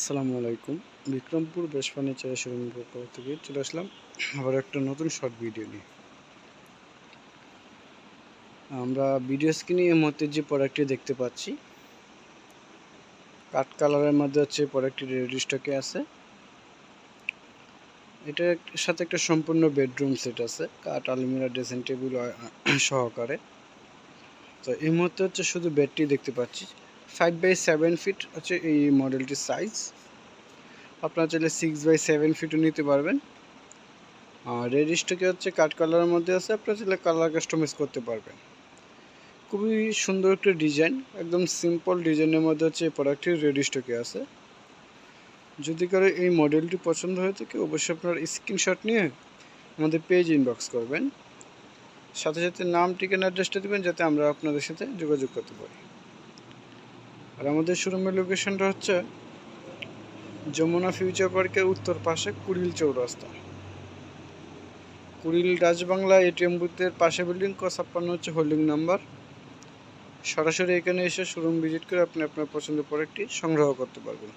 আসসালামু আলাইকুম। বিক্রমপুর বেশ ফার্নিচার শোরুমের পক্ষ থেকে চলে আসলাম আবার একটা নতুন শর্ট ভিডিও নিয়ে। আমরা ভিডিও স্ক্রিনে এই মুহূর্তে যে প্রোডাক্টটি দেখতে পাচ্ছি কাঠ কালারের মধ্যে হচ্ছে প্রোডাক্টটি রেডি স্টকে আছে। এটার সাথে একটা সম্পূর্ণ বেডরুম সেট আছে, কাঠ, আলমিরা ড্রেসিং টেবিল সহকারে। তো এই মুহূর্তে হচ্ছে শুধু বেডটি দেখতে পাচ্ছি। ফাইভ বাই সেভেন ফিট হচ্ছে এই মডেলটির সাইজ আপনারা চাইলে সিক্স বাই সেভেন ফিটও নিতে পারবেন। আর রেড স্টকে হচ্ছে কাঠ কালারের মধ্যে আছে, আপনারা চাইলে কালার কাস্টমাইজ করতে পারবেন। খুবই সুন্দর একটা ডিজাইন একদম সিম্পল ডিজাইনের মধ্যে হচ্ছে এই প্রোডাক্টটি রেডি স্টকে আছে। যদি কারও এই মডেলটি পছন্দ হয়ে থাকে, অবশ্যই আপনার স্ক্রিনশট নিয়ে আমাদের পেজ ইনবক্স করবেন। সাথে সাথে নাম, ঠিকানা অ্যাড্রেসটা দেবেন, যাতে আমরা আপনাদের সাথে যোগাযোগ করতে পারি। আর আমাদের শোরুমের লোকেশনটা হচ্ছে যমুনা ফিউচার পার্কের উত্তর পাশে কুড়িল চৌরাস্তা। কুড়িল রাজবাংলা এটিএম বুথের পাশে বিল্ডিং ক ছাপ্পান্ন হচ্ছে হোল্ডিং নাম্বার সরাসরি এখানে এসে শোরুম ভিজিট করে আপনি আপনার পছন্দের প্রোডাক্টটি সংগ্রহ করতে পারবেন।